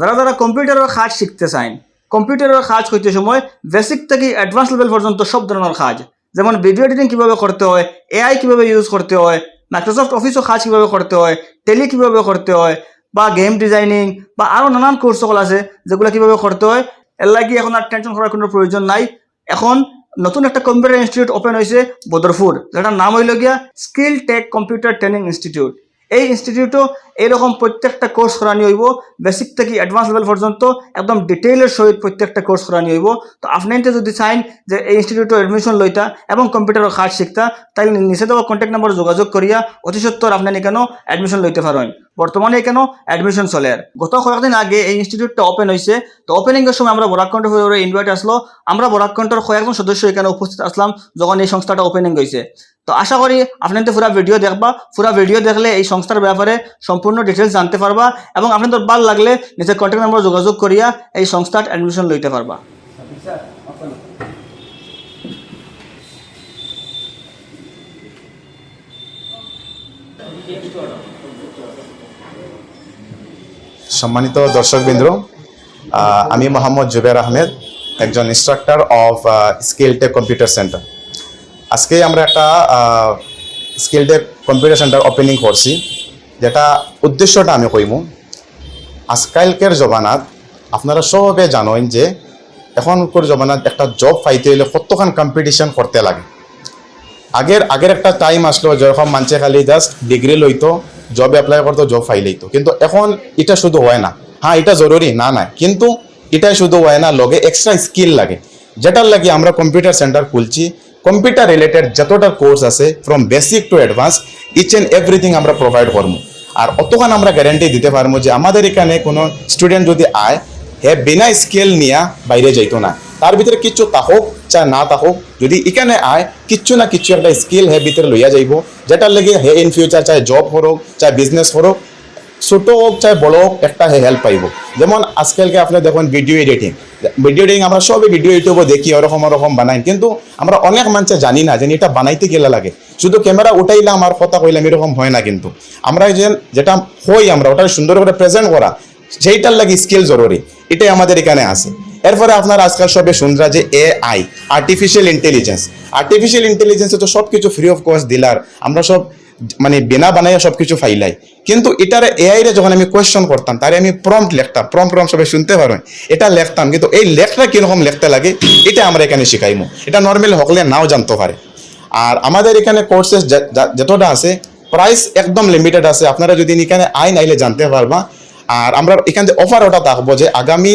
যারা যারা কম্পিউটারের কাজ শিখতে চান কম্পিউটারের কাজ করতে সময় বেসিক থেকে অ্যাডভান্স লেভেল পর্যন্ত সব ধরনের কাজ। যেমন ভিডিও এডিটিং কীভাবে করতে হয় এআই কীভাবে ইউজ করতে হয় মাইক্রোসফট অফিসও কাজ কীভাবে করতে হয় টেলি কীভাবে করতে হয়, বা গেম ডিজাইনিং বা আরও নানান কোর্স সকল আছে, যেগুলো কীভাবে করতে হয়, এর লাগি এখন আর টেনশন করার কোনো প্রয়োজন নাই। এখন নতুন একটা কম্পিউটার ইনস্টিটিউট ওপেন হয়েছে বদরপুর যেটার নাম হইল গিয়া skill tech computer training institute এই ইনস্টিটিউটও এরকম প্রত্যেকটা কোর্স করানি হইব বেসিক থেকে অ্যাডভান্স লেভেল পর্যন্ত একদম ডিটেইলের সহিত প্রত্যেকটা কোর্স করানি হইব। তো আপনাইতে যদি চাইন যে এই ইনস্টিটিউটে অ্যাডমিশন লইতা এবং কম্পিউটারের কাজ শিখতা তাহলে নিচে কন্ট্যাক্ট নাম্বার যোগাযোগ করিয়া অতি সত্তর আপনার কেন এডমিশন লইতে পারেন বর্তমানে এখানেও এডমিশন চলে। গত কয়েকদিন আগে এই ইনস্টিটিউটটা ওপেন হয়েছে তো ওপেনিংয়ের সময় আমরা বরাকণ্ঠ হয়ে ইনভাইট আসলো। আমরা বরাকণ্ঠর কয়েকজন সদস্য এখানে উপস্থিত আসলাম যখন এই সংস্থাটা ওপেনিং হয়েছে তো আশা করি আপনাদের পুরা ভিডিও দেখবা। পুরা ভিডিও দেখলে এই সংস্থার ব্যাপারে সম্পূর্ণ ডিটেলস জানতে পারবা এবং আপনাদের ভালো লাগলে নিজের কন্ট্যাক্ট নাম্বার যোগাযোগ করিয়া এই সংস্থার অ্যাডমিশন লইতে পারবা। সম্মানিত দর্শকবৃন্দ আমি মোহাম্মদ জুবের আহমেদ, একজন instructor of skill tech computer centre আজকে আমরা একটা skill tech computer centre opening করছি, যেটা উদ্দেশ্যটা আমি কইমু। আজকালকের জমানাত আপনারা সবে জানেন যে এখনকার জমানাত একটা জব পাইতে হইলে কতখান কম্পিটিশন করতে লাগে। আগের আগের একটা টাইম আসলো যখন মানুষে খালি জাস্ট ডিগ্রি লইতো জব অ্যাপ্লাই করতো জব ফাইল লইতো কিন্তু এখন এটা শুধু হয় না। হ্যাঁ এটা জরুরি, না না। কিন্তু এটাই শুধু হয় না, লগে এক্সট্রা স্কিল লাগে। যেটার লাগে আমরা কম্পিউটার সেন্টার খুলছি। কম্পিউটার রিলেটেড যতটা কোর্স আছে from basic to advance each and everything আমরা প্রোভাইড করব। আর অতখান আমরা গ্যারেন্টি দিতে পারব যে আমাদের এখানে কোনো স্টুডেন্ট যদি আয়, হে বিনা স্কিল নিয়ে বাইরে যাইতো না। তার ভিতরে কিচ্ছু তাহক, চাই না তাহক, যদি এখানে আয় কিচ্ছু না কিচ্ছু একটা স্কিল হে ভিতরে লইয়া যাইব। যেটার লেগে হে ইন ফিউচার চাই জব হোক, চাই বিজনেস হোক, ছোট হোক, চাই বড় হোক, একটা হেল্প পাইব। যেমন আজকালকে আপনি দেখুন ভিডিও এডিটিং ভিডিও এডিটিং আমরা সবই ভিডিও ইউটিউবে দেখি, ওরকম ওরকম বানাই। কিন্তু আমরা অনেক মানুষে জানি না যে এটা বানাইতে গেলে লাগে। শুধু ক্যামেরা উঠাইলাম আর কথা কইলাম, এরকম হয় না কিন্তু। আমরা যে যেটা হই আমরা ওটা সুন্দর করে প্রেজেন্ট করা, সেইটার লাগে স্কিল জরুরি। এটাই আমাদের এখানে আছে। এরপরে আপনার আজকাল সবে শুনরা যে A I artificial intelligence artificial ইন্টেলিজেন্সে তো সব কিছু ফ্রি অফ কস্ট দিলার আমরা সব মানে বিনা বানাইয়া সব কিছু ফাইলাই। কিন্তু এটার এআই রে যখন আমি কোয়েশ্চন করতাম, তারে আমি প্রম্পট লিখতাম। প্রম্পট প্রম্পট সবাই শুনতে পারেন এটা লিখতাম, কিন্তু এই লেখটা কীরকম লিখতে লাগে, এটা আমরা এখানে শিখাইমু। এটা নর্মালি হকলে নাও জানতে পারে। আর আমাদের এখানে কোর্সেস যতটা আছে প্রাইস একদম লিমিটেড আছে। আপনারা যদি এখানে আইন আইলে জানতে পারবা। আর আমরা এখান থেকে অফার ওটা থাকব যে আগামী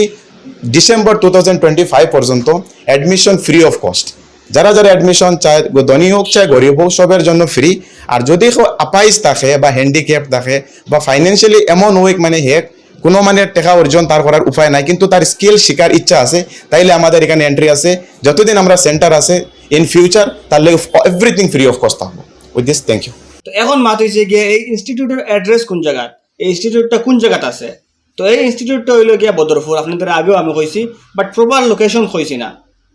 December two thousand twenty five পর্যন্ত অ্যাডমিশন ফ্রি অফ কস্ট যারা যারা অ্যাডমিশন চায়, ধনী হোক চায় গরিব হোক সবের জন্য ফ্রি আর যদি কেউ আপাইস থাকে বা হ্যান্ডিক্যাপ থাকে বা ফাইন্যান্সিয়ালি এমন উইক মানে হেক কোনো মানে টাকা অর্জন তার করার উপায় নাই, কিন্তু তার স্কিল শেখার ইচ্ছা আছে, তাইলে আমাদের এখানে এন্ট্রি আছে। যতদিন আমরা সেন্টার আছে ইন ফিউচার তার লেগে এভরিথিং ফ্রি অফ কস্ট থাকব। উইথ দিস থ্যাংক ইউ তো এখন মাত হয়েছে গিয়ে এই ইনস্টিটিউটের অ্যাড্রেস কোন জায়গাত? এই ইনস্টিটিউটটা কোন জায়গাত আছে? তো এই ইনস্টিটিউটটা হইল গিয়া বদরপুর আপনাদের আগেও আমি কইছি বাট প্রপার লোকেশন কইছি না।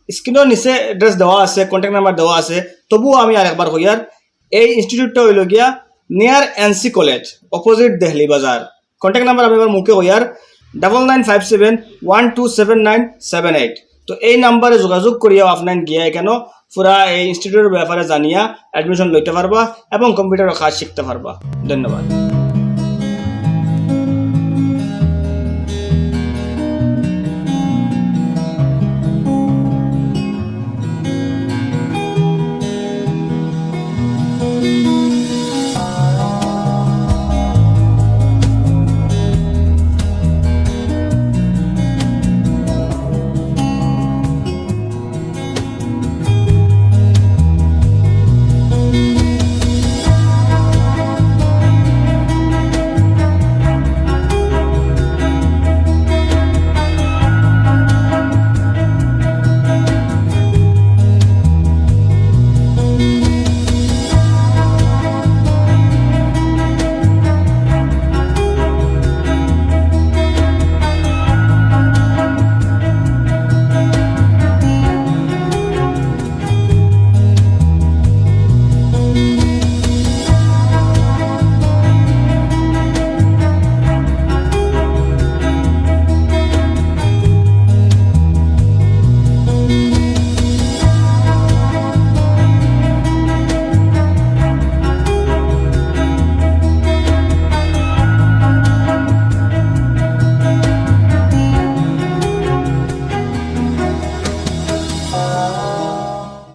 স্ক্রিনের নিচে অ্যাড্রেস দেওয়া আছে কন্ট্যাক্ট নাম্বার দেওয়া আছে, তবুও আমি আরেকবার কইয়ার এই ইনস্টিটিউটটা হইল গিয়া near NC college opposite Delhi Bazar contact number আমি এবার মুখে কইয়ার double nine five seven one two seven nine seven eight তো এই নাম্বারে যোগাযোগ করিয়াও আপনার গিয়া এখানেও পুরা এই ইনস্টিটিউটের ব্যাপারে জানিয়া অ্যাডমিশন লইতে পারবা এবং কম্পিউটারের কাজ শিখতে পারবা ধন্যবাদ।